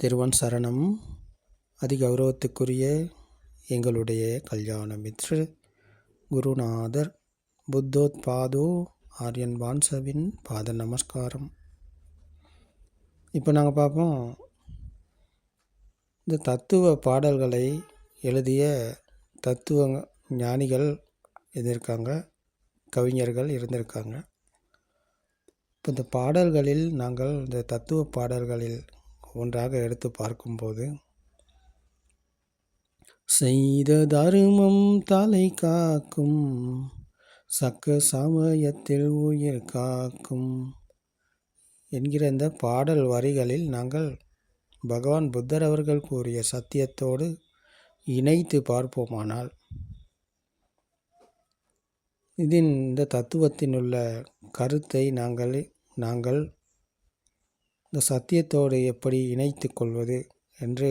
திருவன் சரணம். அதிகௌரவத்துக்குரிய எங்களுடைய கல்யாண மித்ரு குருநாதர் புத்தோத்பாதோ ஆரியன் வான்சவின் பாத நமஸ்காரம். இப்போ நாங்கள் பார்ப்போம் இந்த தத்துவ பாடல்களை எழுதிய தத்துவ ஞானிகள் இருந்திருக்காங்க கவிஞர்கள் இருந்திருக்காங்க. இப்போ இந்த பாடல்களில் நாங்கள் இந்த தத்துவ பாடல்களில் ஒன்றாக எடுத்து பார்க்கும்போது செய்த தருமம் தலை காக்கும் சக்க சமயத்தில் உயிர் காக்கும் என்கிற இந்த பாடல் வரிகளில் நாங்கள் பகவான் புத்தர் அவர்கள் கூறிய சத்தியத்தோடு இணைத்து பார்ப்போமானால் இதின் இந்த தத்துவத்தினுள்ள கருத்தை நாங்கள் நாங்கள் இந்த சத்தியத்தோடு எப்படி இணைத்து கொள்வது என்று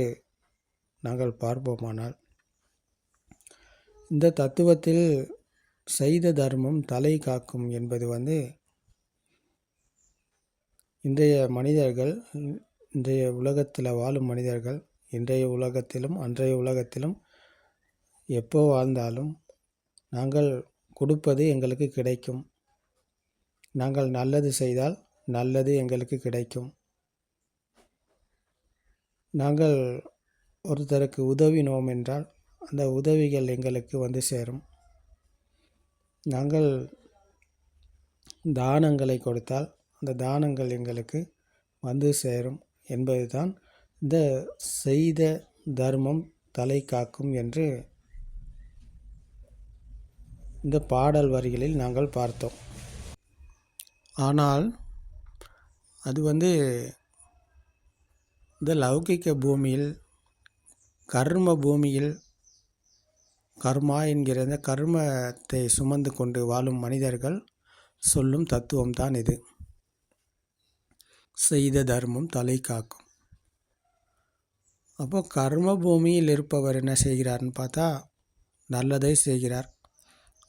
நாங்கள் பார்ப்போமானால் இந்த தத்துவத்தில் செய்த தர்மம் தலை காக்கும் என்பது வந்து இன்றைய மனிதர்கள் இன்றைய உலகத்தில் வாழும் மனிதர்கள் இன்றைய உலகத்திலும் அன்றைய உலகத்திலும் எப்போ வாழ்ந்தாலும் நாங்கள் கொடுப்பது எங்களுக்கு கிடைக்கும். நாங்கள் நல்லது செய்தால் நல்லது எங்களுக்கு கிடைக்கும். நாங்கள் ஒருத்தருக்கு உதவினோம் என்றால் அந்த உதவிகள் எங்களுக்கு வந்து சேரும். நாங்கள் தானங்களை கொடுத்தால் அந்த தானங்கள் எங்களுக்கு வந்து சேரும் என்பது தான் இந்த செய்த தர்மம் தலை காக்கும் என்று இந்த பாடல் வரிகளில் நாங்கள் பார்த்தோம். ஆனால் அது வந்து இந்த லௌகிக்க பூமியில் கர்ம பூமியில் கர்மா என்கிற இந்த கர்மத்தை சுமந்து கொண்டு வாழும் மனிதர்கள் சொல்லும் தத்துவம் தான் இது. செய்த தர்மம் தலை காக்கும். அப்போ கர்ம பூமியில் இருப்பவர் என்ன செய்கிறார்னு பார்த்தா நல்லதை செய்கிறார்.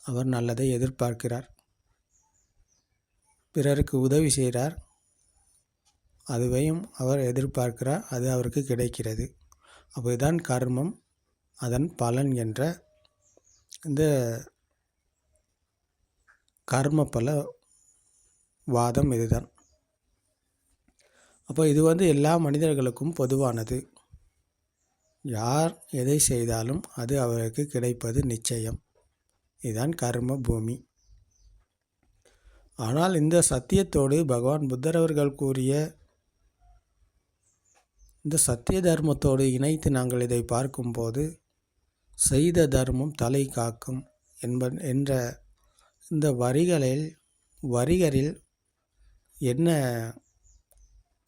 அவர் நல்லதை எதிர்பார்க்கிறார். பிறருக்கு உதவி செய்கிறார். அதுவையும் அவர் எதிர்பார்க்கிறார் அது அவருக்கு கிடைக்கிறது. அப்போதான் கர்மம் அதன் பலன் என்ற இந்த கர்ம பல வாதம் இதுதான். அப்போ இது வந்து எல்லா மனிதர்களுக்கும் பொதுவானது. யார் எதை செய்தாலும் அது அவருக்கு கிடைப்பது நிச்சயம். இதுதான் கர்ம பூமி. ஆனால் இந்த சத்தியத்தோடு பகவான் புத்தர் அவர்கள் கூறிய இந்த சத்திய தர்மத்தோடு இணைத்து நாங்கள் இதை பார்க்கும்போது செய்த தர்மம் தலை காக்கும் என்ப என்ற இந்த வரிகளில் வரிகளில் என்ன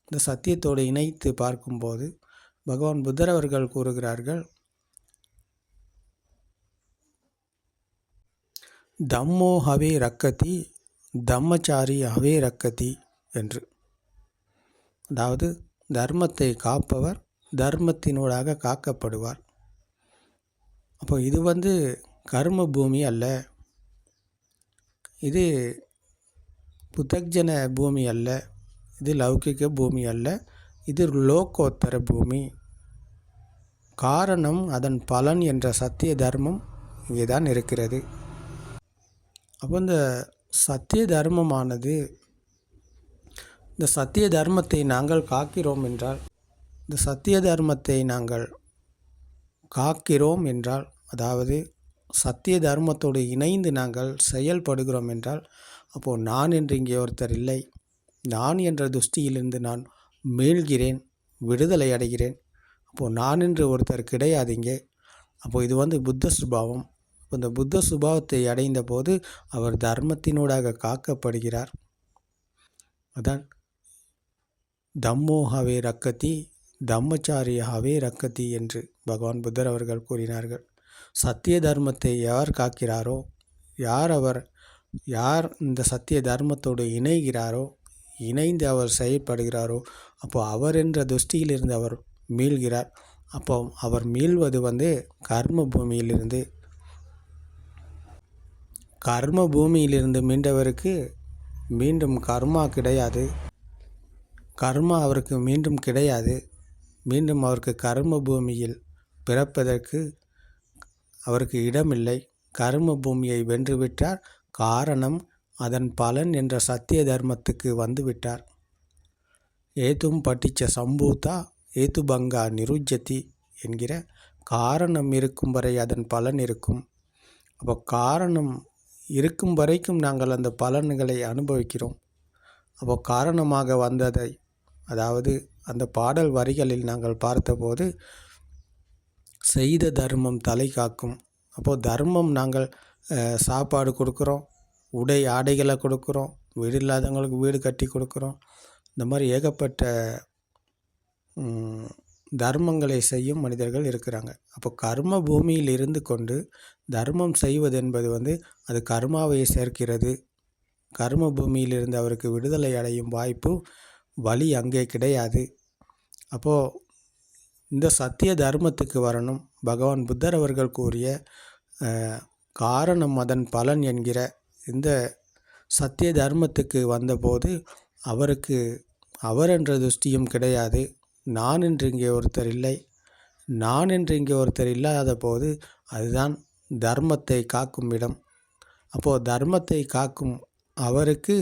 இந்த சத்தியத்தோடு இணைத்து பார்க்கும்போது பகவான் புத்தர் அவர்கள் கூறுகிறார்கள் தம்மோ ஹவே ரக்கதி தம்மச்சாரி ஹவே ரக்கதி என்று. அதாவது தர்மத்தை காப்பவர் தர்மத்தினூடாக காக்கப்படுவார். அப்போ இது வந்து கர்ம பூமி அல்ல. இது புத்தக்ஜன பூமி அல்ல. இது லௌகிக பூமி அல்ல. இது லோகோத்தர பூமி. காரணம் அதன் பலன் என்ற சத்திய தர்மம் இங்கே தான் இருக்கிறது. அப்போ இந்த சத்திய தர்மமானது இந்த சத்திய தர்மத்தை நாங்கள் காக்கிறோம் என்றால் இந்த சத்திய தர்மத்தை நாங்கள் காக்கிறோம் என்றால் அதாவது சத்திய தர்மத்தோடு இணைந்து நாங்கள் செயல்படுகிறோம் என்றால் அப்போது நான் என்று இங்கே ஒருத்தர் இல்லை. நான் என்ற துஷ்டியிலிருந்து நான் மீள்கிறேன் விடுதலை அடைகிறேன். அப்போது நான் என்று ஒருத்தர் கிடையாது இங்கே. அப்போது இது வந்து புத்த சுபாவம். இந்த புத்த சுபாவத்தை அடைந்த போது அவர் தர்மத்தினூடாக காக்கப்படுகிறார். அதான் தம்மோஹாவே ரக்கத்தி ரக்கதி ரக்கத்தி ரக்கதி என்று பகவான் புத்தர் அவர்கள் கூறினார்கள். சத்திய தர்மத்தை யார் காக்கிறாரோ யார் அவர் யார் இந்த சத்திய தர்மத்தோடு இணைகிறாரோ இணைந்து அவர் செயல்படுகிறாரோ அப்போ அவர் என்ற துஷ்டியிலிருந்து அவர் மீள்கிறார். அப்போ அவர் மீள்வது வந்து கர்ம பூமியிலிருந்து கர்ம பூமியிலிருந்து மீண்டவருக்கு மீண்டும் கர்மா கிடையாது. கர்மா அவருக்கு மீண்டும் கிடையாது. மீண்டும் அவருக்கு கர்ம பூமியில் பிறப்பதற்கு அவருக்கு இடமில்லை. கர்ம பூமியை வென்றுவிட்டார். காரணம் அதன் பலன் என்ற சத்திய தர்மத்துக்கு வந்துவிட்டார். ஏதும் பட்டிச்ச சம்பூதா ஏதுபங்கா நிருஜதி என்கிற காரணம் இருக்கும் வரை அதன் பலன் இருக்கும். அப்போ காரணம் இருக்கும் வரைக்கும் நாங்கள் அந்த பலன்களை அனுபவிக்கிறோம். அப்போ காரணமாக வந்ததை அதாவது அந்த பாடல் வரிகளில் நாங்கள் பார்த்தபோது செய்த தர்மம் தலை காக்கும். அப்போது தர்மம் நாங்கள் சாப்பாடு கொடுக்குறோம் உடை ஆடைகளை கொடுக்குறோம் வீடு இல்லாதவங்களுக்கு வீடு கட்டி கொடுக்குறோம். இந்த மாதிரி ஏகப்பட்ட தர்மங்களை செய்யும் மனிதர்கள் இருக்கிறாங்க. அப்போ கர்ம பூமியில் இருந்து கொண்டு தர்மம் செய்வது என்பது வந்து அது கர்மாவை சேர்க்கிறது. கர்ம பூமியிலிருந்து அவருக்கு விடுதலை அடையும் வாய்ப்பு வழி அங்கே கிடையாது. அப்போது இந்த சத்திய தர்மத்துக்கு வரணும். பகவான் புத்தர் அவர்கள் கூறிய காரணம் அதன் பலன் என்கிற இந்த சத்திய தர்மத்துக்கு வந்தபோது அவருக்கு அவர் என்ற துஷ்டியும் கிடையாது. நான் என்று இங்கே ஒருத்தர் இல்லை. நான் என்று இங்கே ஒருத்தர் இல்லாத போது அதுதான் தர்மத்தை காக்கும் இடம். அப்போது தர்மத்தை காக்கும் அவருக்கு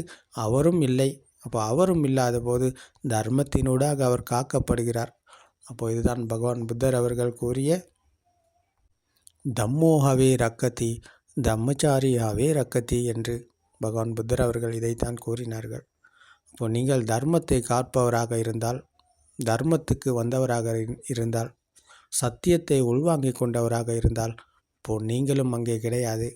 அவரும் இல்லை. அப்போ அவரும் இல்லாத போது தர்மத்தினூடாக அவர் காக்கப்படுகிறார். அப்போது இதுதான் பகவான் புத்தர் அவர்கள் கூறிய தம்மோஹவே ரக்கதி தம்மச்சாரியாவே ரக்கதி என்று பகவான் புத்தர் அவர்கள் இதைத்தான் கூறினார்கள். இப்போ நீங்கள் தர்மத்தை காப்பவராக இருந்தால் தர்மத்துக்கு வந்தவராக இருந்தால் சத்தியத்தை உள்வாங்கிக் கொண்டவராக இருந்தால் இப்போ நீங்களும் அங்கே கிடையாது.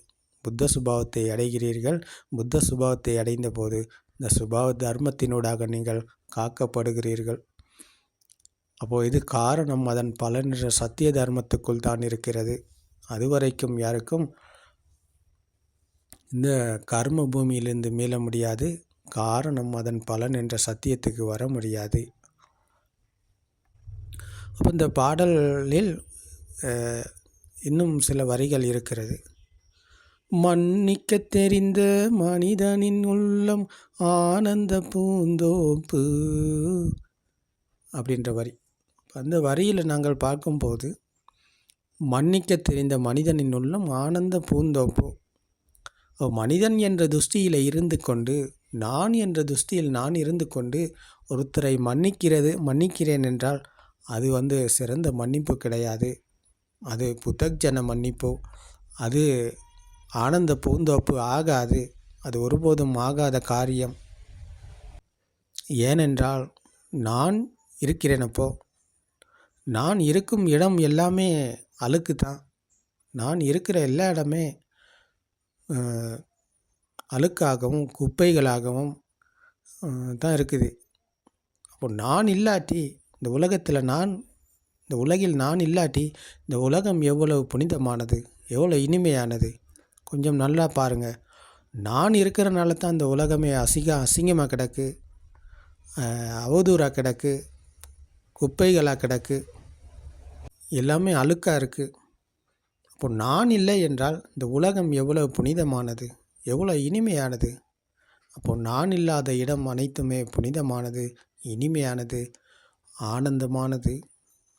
புத்த சுபாவத்தை அடைகிறீர்கள். புத்த சுபாவத்தை அடைந்த போது இந்த சுபாவ தர்மத்தினூடாக நீங்கள் காக்கப்படுகிறீர்கள். அப்போது இது காரணம் அதன் பலன் சத்திய தர்மத்துக்குள் தான் இருக்கிறது. அதுவரைக்கும் யாருக்கும் இந்த கர்ம பூமியிலிருந்து மீள முடியாது. காரணம் அதன் பலன் என்ற சத்தியத்துக்கு வர முடியாது. அப்போ இந்த பாடலில் இன்னும் சில வரிகள் இருக்கிறது. மன்னிக்க தெரிந்த மனிதனின் உள்ளம் ஆனந்த பூந்தோப்பு. அப்படின்ற வரி. அந்த வரியில் நாங்கள் பார்க்கும்போது மன்னிக்க தெரிந்த மனிதனின் உள்ளம் ஆனந்த பூந்தோப்பு. மனிதன் என்ற துஷ்டியில் இருந்து கொண்டு நான் என்ற துஷ்டியில் நான் இருந்து கொண்டு ஒருத்தரை மன்னிக்கிறது மன்னிக்கிறேன் என்றால் அது வந்து சிறந்த மன்னிப்பு கிடையாது. அது புத்தக்ஜன மன்னிப்பு. அது ஆனந்த பூந்தோப்பு ஆகாது. அது ஒருபோதும் ஆகாத காரியம். ஏனென்றால் நான் இருக்கிறேன் அப்போ. நான் இருக்கும் இடம் எல்லாமே அழுக்கு தான் நான் இருக்கிற எல்லா இடமே அழுக்காகவும் குப்பைகளாகவும் தான் இருக்குது. அப்போ நான் இல்லாட்டி இந்த உலகத்தில் நான் இந்த உலகில் நான் இல்லாட்டி இந்த உலகம் எவ்வளவு புனிதமானது எவ்வளோ இனிமையானது கொஞ்சம் நல்லா பாருங்கள் நான் இருக்கிறனால தான் இந்த உலகமே அசிங்க அசிங்கமாக கிடக்கு. அவதூறாக கிடக்கு. குப்பைகளாக கிடக்கு. எல்லாமே அழுக்காக இருக்குது அப்போ நான் இல்லை என்றால் இந்த உலகம் எவ்வளோ புனிதமானது எவ்வளோ இனிமையானது? அப்போ நான் இல்லாத இடம் அனைத்துமே புனிதமானது இனிமையானது ஆனந்தமானது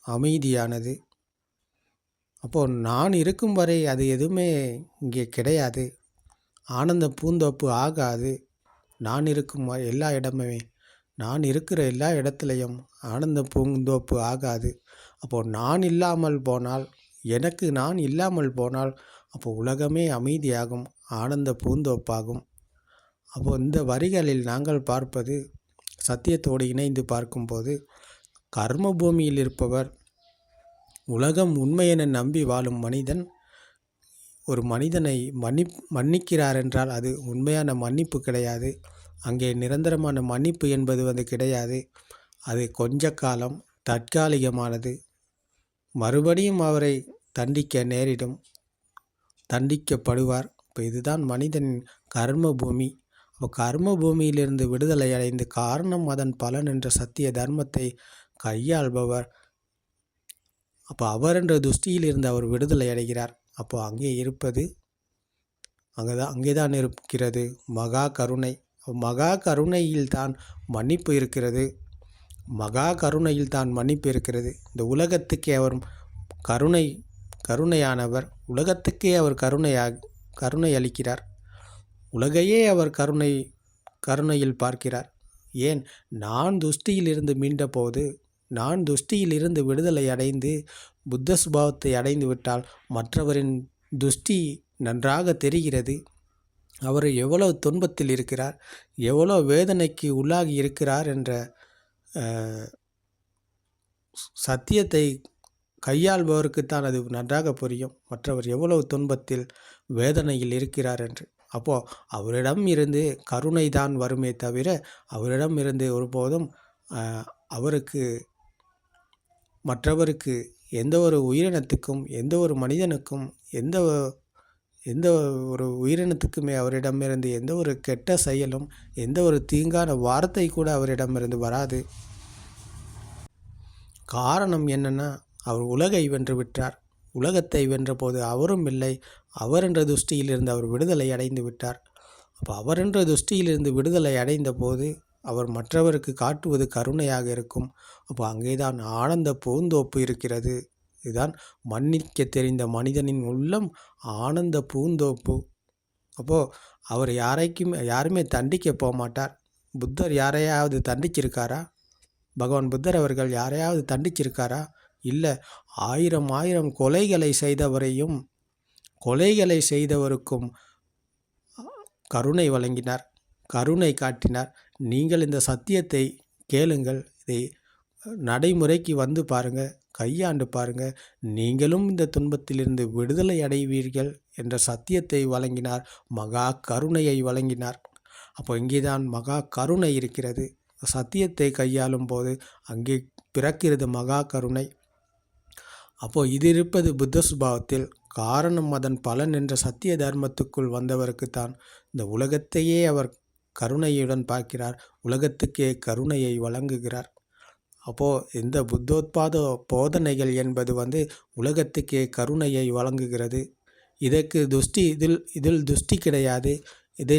அமைதியானது. அப்போது நான் இருக்கும் வரை அது எதுவுமே இங்கே கிடையாது. ஆனந்த பூந்தோப்பு ஆகாது. நான் இருக்கும் எல்லா இடமுமே நான் இருக்கிற எல்லா இடத்துலையும் ஆனந்த பூந்தோப்பு ஆகாது. அப்போது நான் இல்லாமல் போனால் எனக்கு நான் இல்லாமல் போனால் அப்போ உலகமே அமைதியாகும் ஆனந்த பூந்தோப்பாகும். அப்போது இந்த வரிகளில் நாங்கள் பார்ப்பது சத்தியத்தோடு இணைந்து பார்க்கும்போது கர்ம பூமியில் இருப்பவர் உலகம் உண்மை என நம்பி வாழும் மனிதன் ஒரு மனிதனை மன்னி மன்னிக்கிறார் என்றால் அது உண்மையான மன்னிப்பு கிடையாது. அங்கே நிரந்தரமான மன்னிப்பு என்பது வந்து கிடையாது. அது கொஞ்ச காலம் தற்காலிகமானது. மறுபடியும் அவரை தண்டிக்க நேரிடும் தண்டிக்கப்படுவார். இப்போ இதுதான் மனிதனின் கர்ம பூமி அப்போ கர்ம பூமியிலிருந்து விடுதலை அடைந்து காரணம் அதன் பலன் என்ற சத்திய தர்மத்தை கையாள்பவர். அப்போ அவர் என்ற துஷ்டியில் இருந்து அவர் விடுதலை அடைகிறார். அப்போ அங்கே இருப்பது அங்கே தான் அங்கே தான் இருக்கிறது மகா கருணை. மகா கருணையில் தான் மன்னிப்பு இருக்கிறது. மகா கருணையில் தான் மன்னிப்பு இருக்கிறது. இந்த உலகத்துக்கே அவர் கருணை கருணையானவர். உலகத்துக்கே அவர் கருணையாக கருணை அளிக்கிறார். உலகையே அவர் கருணை கருணையில் பார்க்கிறார். ஏன்? நான் துஷ்டியில் இருந்து மீண்டபோது நான் துஷ்டியிலிருந்து விடுதலை அடைந்து புத்த சுபாவத்தை அடைந்து விட்டால் மற்றவரின் துஷ்டி நன்றாக தெரிகிறது. அவர் எவ்வளவு துன்பத்தில் இருக்கிறார் எவ்வளோ வேதனைக்கு உள்ளாகி இருக்கிறார் என்ற சத்தியத்தை கையாள்பவருக்குத்தான் அது நன்றாக புரியும். மற்றவர் எவ்வளவு துன்பத்தில் வேதனையில் இருக்கிறார் என்று. அப்போது அவரிடம் இருந்து கருணை தான் வருமே தவிர அவரிடம் இருந்து ஒருபோதும் அவருக்கு மற்றவருக்கு எந்த ஒரு உயிரினத்துக்கும் எந்த ஒரு மனிதனுக்கும் எந்த எந்த ஒரு உயிரினத்துக்குமே அவரிடமிருந்து எந்த ஒரு கெட்ட செயலும் எந்த ஒரு தீங்கான வார்த்தை கூட அவரிடமிருந்து வராது. காரணம் என்னென்னா அவர் உலகை வென்று விட்டார். உலகத்தை வென்றபோது அவரும் இல்லை. அவர் என்ற துஷ்டியிலிருந்து அவர் விடுதலை அடைந்து விட்டார். அப்போ அவர் என்ற துஷ்டியிலிருந்து விடுதலை அடைந்த போது அவர் மற்றவருக்கு காட்டுவது கருணையாக இருக்கும். அப்போ அங்கேதான் ஆனந்த பூந்தோப்பு இருக்கிறது. இதுதான் மன்னிக்க தெரிந்த மனிதனின் உள்ளம் ஆனந்த பூந்தோப்பு. அப்போது அவர் யாரைக்கும் யாருமே தண்டிக்க போக மாட்டார். புத்தர் யாரையாவது தண்டிச்சிருக்காரா? பகவான் புத்தர் அவர்கள் யாரையாவது தண்டிச்சிருக்காரா? இல்லை ஆயிரம் ஆயிரம் கொலைகளை செய்தவரையும் கொலைகளை செய்தவருக்கும் கருணை வழங்கினார் கருணை காட்டினார். நீங்கள் இந்த சத்தியத்தை கேளுங்கள். இதை நடைமுறைக்கு வந்து பாருங்க கையாண்டு பாருங்கள் நீங்களும் இந்த துன்பத்திலிருந்து விடுதலை அடைவீர்கள் என்ற சத்தியத்தை வழங்கினார் மகா கருணையை வழங்கினார். அப்போ இங்கேதான் மகா கருணை இருக்கிறது. சத்தியத்தை கையாளும் போது அங்கே பிறக்கிறது மகா கருணை. அப்போ இது இருப்பது புத்த சுபாவத்தில் காரணம் அதன் பலன் என்ற சத்திய தர்மத்துக்குள் வந்தவருக்குத்தான். இந்த உலகத்தையே அவர் கருணையுடன் பார்க்கிறார். உலகத்துக்கே கருணையை வழங்குகிறார். அப்போது இந்த புத்தோத்பாத போதனைகள் என்பது வந்து உலகத்துக்கே கருணையை வழங்குகிறது. இதற்கு துஷ்டி இதில் இதில் துஷ்டி கிடையாது. இது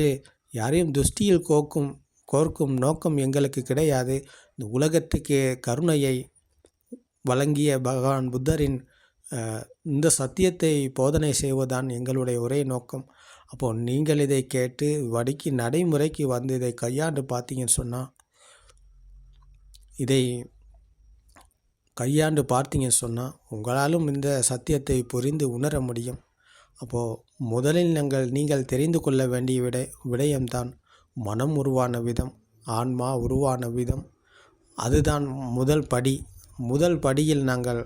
யாரையும் துஷ்டியில் கோக்கும் கோர்க்கும் நோக்கம் எங்களுக்கு கிடையாது. இந்த உலகத்துக்கே கருணையை வழங்கிய பகவான் புத்தரின் இந்த சத்தியத்தை போதனை செய்வதுதான் எங்களுடைய ஒரே நோக்கம். அப்போது நீங்கள் இதை கேட்டு வடிக்கு நடைமுறைக்கு வந்து இதை கையாண்டு பார்த்தீங்கன்னு சொன்னால் இதை கையாண்டு பார்த்தீங்கன்னு சொன்னால் உங்களாலும் இந்த சத்தியத்தை புரிந்து உணர முடியும். அப்போது முதலில் நீங்கள் நீங்கள் தெரிந்து கொள்ள வேண்டிய விடை விடயம்தான் மனம் உருவான விதம் ஆன்மா உருவான விதம். அதுதான் முதல் படி. முதல் படியில் நாங்கள்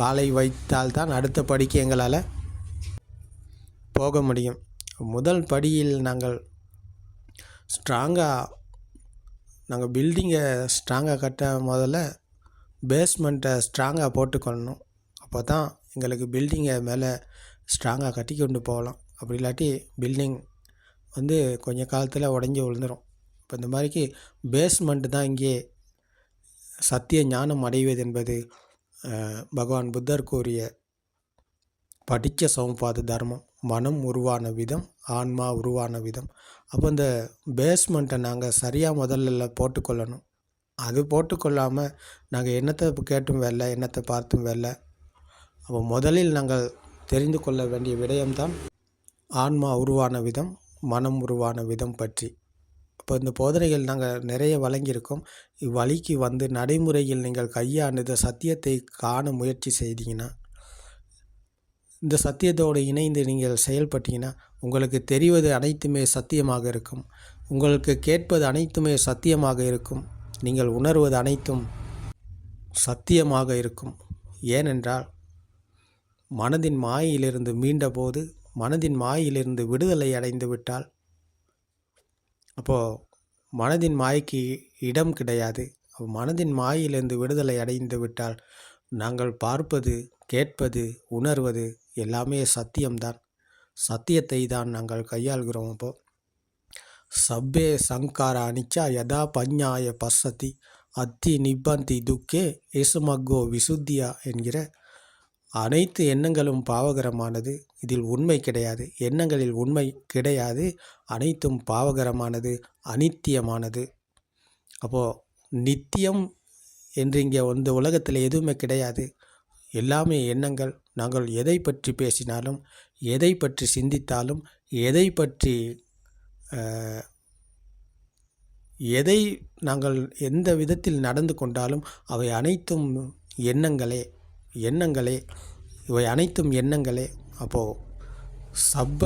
காலை வைத்தால்தான் அடுத்த படிக்கு எங்களால் போக முடியும். முதல் படியில் நாங்கள் ஸ்ட்ராங்காக நாங்கள் பில்டிங்கை ஸ்ட்ராங்காக கட்ட முதல்ல பேஸ்மெண்ட்டை ஸ்ட்ராங்காக போட்டுக்கொள்ளணும். அப்போ தான் எங்களுக்கு பில்டிங்கை மேலே ஸ்ட்ராங்காக கட்டி கொண்டு போகலாம். அப்படி இல்லாட்டி பில்டிங் வந்து கொஞ்சம் காலத்தில் உடஞ்சி விழுந்துடும் இப்போ இந்த மாதிரிக்கு பேஸ்மெண்ட்டு தான் இங்கே சத்திய ஞானம் அடைவது என்பது பகவான் புத்தர் கூறிய படித்த சமபாத தர்மம். மனம் உருவான விதம் ஆன்மா உருவான விதம். அப்போ இந்த பேஸ்மெண்ட்டை நாங்கள் சரியாக முதல்ல போட்டுக்கொள்ளணும். அது போட்டுக்கொள்ளாமல் நாங்கள் என்னத்தை கேட்டும் வரல என்னத்தை பார்த்தும் வரல அப்போ முதலில் நாங்கள் தெரிந்து கொள்ள வேண்டிய விடயம்தான் ஆன்மா உருவான விதம் மனம் உருவான விதம் பற்றி. அப்போ இந்த போதனைகள் நாங்கள் நிறைய வழங்கியிருக்கோம். இவ்வழிக்கு வந்து நடைமுறையில் நீங்கள் கையாண்டு சத்தியத்தை காண முயற்சி செய்தீங்கன்னா இந்த சத்தியத்தோடு இணைந்து நீங்கள் செயல்பட்டீங்கன்னா உங்களுக்கு தெரிவது அனைத்துமே சத்தியமாக இருக்கும். உங்களுக்கு கேட்பது அனைத்துமே சத்தியமாக இருக்கும். நீங்கள் உணர்வது அனைத்தும் சத்தியமாக இருக்கும். ஏனென்றால் மனதின் மாயிலிருந்து மீண்டபோது மனதின் மாயிலிருந்து விடுதலை அடைந்து விட்டால் அப்போது மனதின் மாய்க்கு இடம் கிடையாது. மனதின் மாயிலிருந்து விடுதலை அடைந்து விட்டால் நாங்கள் பார்ப்பது கேட்பது உணர்வது எல்லாமே சத்தியம்தான். சத்தியத்தை தான் நாங்கள் கையாள்கிறோம் அப்போ. சப்பே சங்கார அனிச்சா யதா பஞ்ஞாய பசதி அத்தி நிப்பந்தி துக்கே இசுமக்கோ விசுத்தியா என்கிற அனைத்து எண்ணங்களும் பாவகரமானது. இதில் உண்மை கிடையாது. எண்ணங்களில் உண்மை கிடையாது. அனைத்தும் பாவகரமானது அனித்தியமானது. அப்போது நித்தியம் என்று இங்கே இந்த உலகத்தில் எதுவுமே கிடையாது. எல்லாமே எண்ணங்கள் நாங்கள் எதை பற்றி பேசினாலும் எதை பற்றி சிந்தித்தாலும் எதை பற்றி எதை நாங்கள் எந்த விதத்தில் நடந்து கொண்டாலும் அவை அனைத்தும் எண்ணங்களே எண்ணங்களே இவை அனைத்தும் எண்ணங்களே. அப்போது சப்ப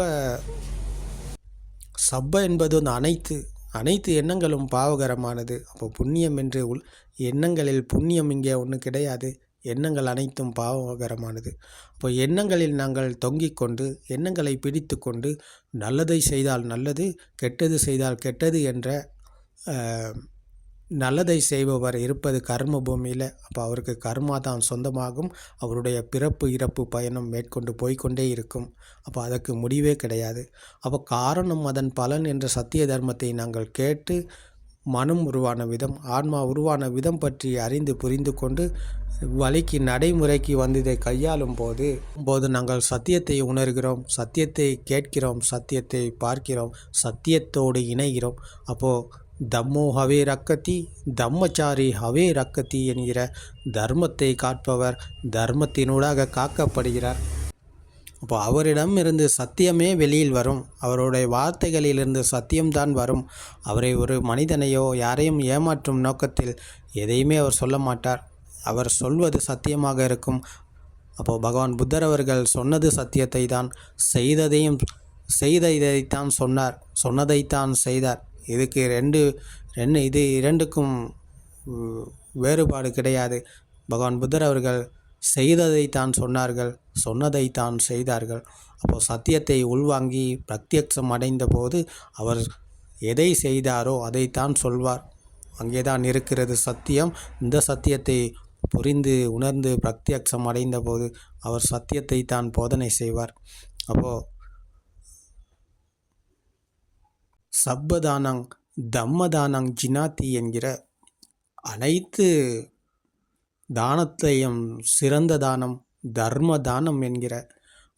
சப்ப என்பது வந்து அனைத்து அனைத்து எண்ணங்களும் பாவகரமானது. அப்போ புண்ணியம் என்று உள் எண்ணங்களில் புண்ணியம் இங்கே ஒன்றும் கிடையாது. எண்ணங்கள் அனைத்தும் பாவகரமானது. அப்போ எண்ணங்களில் நாங்கள் தொங்கிக் கொண்டு எண்ணங்களை பிடித்து கொண்டு நல்லதை செய்தால் நல்லது கெட்டது செய்தால் கெட்டது என்ற நல்லதை செய்பவர் இருப்பது கர்ம பூமியில் அப்போ அவருக்கு கர்மா தான் சொந்தமாகும். அவருடைய பிறப்பு இறப்பு பயணம் மேற்கொண்டு போய்க்கொண்டே இருக்கும். அப்போ அதற்கு முடிவே கிடையாது. அப்போ காரணம் அதன் பலன் என்ற சத்திய தர்மத்தை நாங்கள் கேட்டு மனம் உருவான விதம் ஆன்மா உருவான விதம் பற்றி அறிந்து புரிந்து கொண்டு வழிக்கு நடைமுறைக்கு வந்ததை கையாளும் போது போது நாங்கள் சத்தியத்தை உணர்கிறோம் சத்தியத்தை கேட்கிறோம் சத்தியத்தை பார்க்கிறோம் சத்தியத்தோடு இணைகிறோம். அப்போது தம்மோ ஹவே ரக்கத்தி தம்மச்சாரி ஹவே ரக்கத்தி என்கிற தர்மத்தை காட்பவர் தர்மத்தினூடாக காக்கப்படுகிறார். அப்போ அவரிடம் இருந்து சத்தியமே வெளியில் வரும். அவருடைய வார்த்தைகளிலிருந்து சத்தியம்தான் வரும். அவரை ஒரு மனிதனையோ யாரையும் ஏமாற்றும் நோக்கத்தில் எதையுமே அவர் சொல்ல மாட்டார். அவர் சொல்வது சத்தியமாக இருக்கும். அப்போது பகவான் புத்தர் அவர்கள் சொன்னது சத்தியத்தை தான் செய்ததையும் செய்ததைத்தான் சொன்னார். சொன்னதைத்தான் செய்தார். இதுக்கு ரெண்டு ரெண்டு இது இரண்டுக்கும் வேறுபாடு கிடையாது. பகவான் புத்தர் அவர்கள் செய்ததைத்தான் சொன்னார்கள் சொன்னதைத்தான் செய்தார்கள். அப்போ சத்தியத்தை உள்வாங்கி பிரத்யக்ஷம் அடைந்த போது அவர் எதை செய்தாரோ அதைத்தான் சொல்வார். அங்கேதான் இருக்கிறது சத்தியம். இந்த சத்தியத்தை புரிந்து உணர்ந்து பிரத்யக்ஷம் அடைந்த போது அவர் சத்தியத்தை தான் போதனை செய்வார். அப்போது சப்பதானங் தம்மதானங் ஜினாத்தி என்கிற அனைத்து தானத்தையும் சிறந்த தானம் தர்ம தானம் என்கிற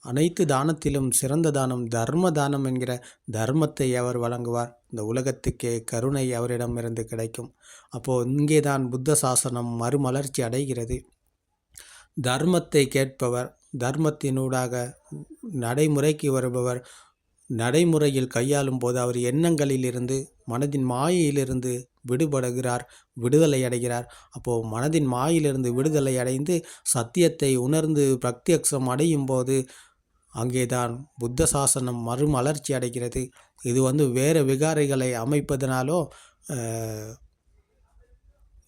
அனைத்து தானத்திலும் சிறந்த தானம் தர்ம தானம் என்கிற தர்மத்தை அவர் வழங்குவார். இந்த உலகத்துக்கே கருணை அவரிடமிருந்து கிடைக்கும். அப்போது இங்கே தான் புத்த சாசனம் மறுமலர்ச்சி அடைகிறது. தர்மத்தை கேட்பவர் தர்மத்தினூடாக நடைமுறைக்கு வருபவர் நடைமுறையில் கையாளும் போது அவர் எண்ணங்களிலிருந்து மனதின் மாயையிலிருந்து விடுபடுகிறார் விடுதலை அடைகிறார். அப்போது மனதின் மாயிலிருந்து விடுதலை அடைந்து சத்தியத்தை உணர்ந்து பிரத்யக்ஷம் அடையும் போது அங்கேதான் புத்த சாசனம் மறுமலர்ச்சி அடைகிறது. இது வந்து வேறு விகாரைகளை அமைப்பதனாலோ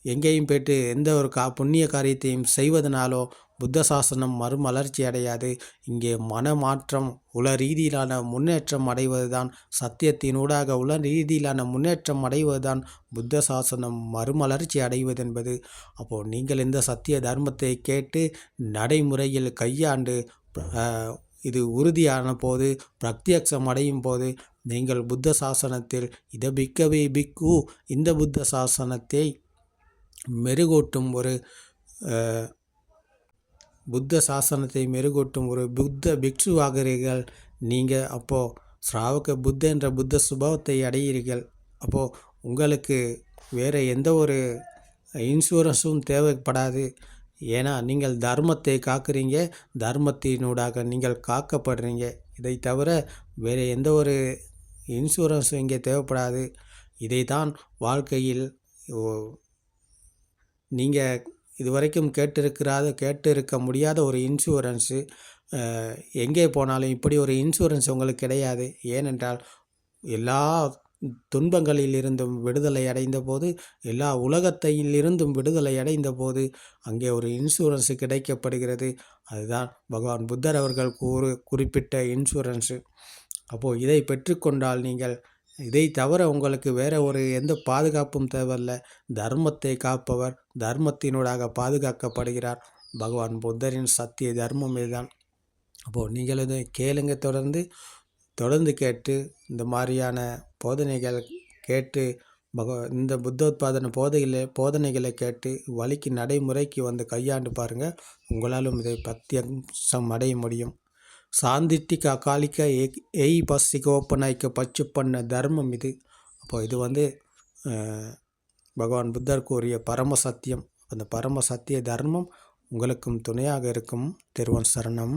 எங்கேயும் போயிட்டு எந்த ஒரு கா புண்ணிய காரியத்தையும் செய்வதனாலோ புத்த சாசனம் மறுமலர்ச்சி அடையாது. இங்கே மனமாற்றம் உல ரீதியிலான முன்னேற்றம் அடைவதுதான் சத்தியத்தினூடாக உல ரீதியிலான முன்னேற்றம் அடைவதுதான் புத்த சாசனம் மறுமலர்ச்சி அடைவதென்பது. அப்போது நீங்கள் இந்த சத்திய தர்மத்தை கேட்டு நடைமுறையில் கையாண்டு இது உறுதியான போது பிரத்யக்ஷம் அடையும் போது நீங்கள் புத்த சாசனத்தில் இத பிக்கவே பிக்கு இந்த புத்த சாசனத்தை மெருகூட்டும் ஒரு புத்த சாசனத்தை மெருகூட்டும் ஒரு புத்த பிக்ஷுவாகிறீர்கள். நீங்கள் அப்போது ஸ்ராவக புத்த என்ற புத்த சுபாவத்தை அடையிறீர்கள் அப்போது உங்களுக்கு வேறு எந்த ஒரு இன்சூரன்ஸும் தேவைப்படாது. ஏன்னா நீங்கள் தர்மத்தை காக்குறீங்க தர்மத்தினூடாக நீங்கள் காக்கப்படுறீங்க. இதை தவிர வேறு எந்த ஒரு இன்சூரன்ஸும் இங்கே தேவைப்படாது. இதை தான் வாழ்க்கையில் நீங்கள் இதுவரைக்கும் கேட்டிருக்கிறாத கேட்டு இருக்க முடியாத ஒரு இன்சூரன்ஸு எங்கே போனாலும் இப்படி ஒரு இன்சூரன்ஸ் உங்களுக்கு கிடையாது. ஏனென்றால் எல்லா துன்பங்களிலிருந்தும் விடுதலை அடைந்த போது எல்லா உலகத்தையிலிருந்தும் விடுதலை அடைந்த போது அங்கே ஒரு இன்சூரன்ஸு கிடைக்கப்படுகிறது. அதுதான் பகவான் புத்தர் அவர்கள் கூறு குறிப்பிட்ட இன்சூரன்ஸு அப்போது இதை பெற்றுக்கொண்டால் நீங்கள் இதை தவிர உங்களுக்கு வேற ஒரு எந்த பாதுகாப்பும் தேவையில்ல. தர்மத்தை காப்பவர் தர்மத்தினூடாக பாதுகாக்கப்படுகிறார். பகவான் புத்தரின் சத்திய தர்மம் இதுதான் அப்போது நீங்கள் இதை கேளுங்க தொடர்ந்து. தொடர்ந்து கேட்டு இந்த மாதிரியான போதனைகள் கேட்டு பக இந்த புத்தோத்பாதன போதைகளை போதனைகளை கேட்டு வழிக்கு நடைமுறைக்கு வந்து கையாண்டு பாருங்கள் உங்களாலும் இதை பத்தியம்சம் அடைய முடியும். சாந்திட்டிக்க அகாலிக்க எய் பசிக்கு ஓப்பனாய்க்க பச்சு பண்ண தர்மம் இது. அப்போ இது வந்து பகவான் புத்தர் கூறிய பரம சத்தியம். அந்த பரம சத்திய தர்மம் உங்களுக்கும் துணையாக இருக்கும். திருவன் சரணம்.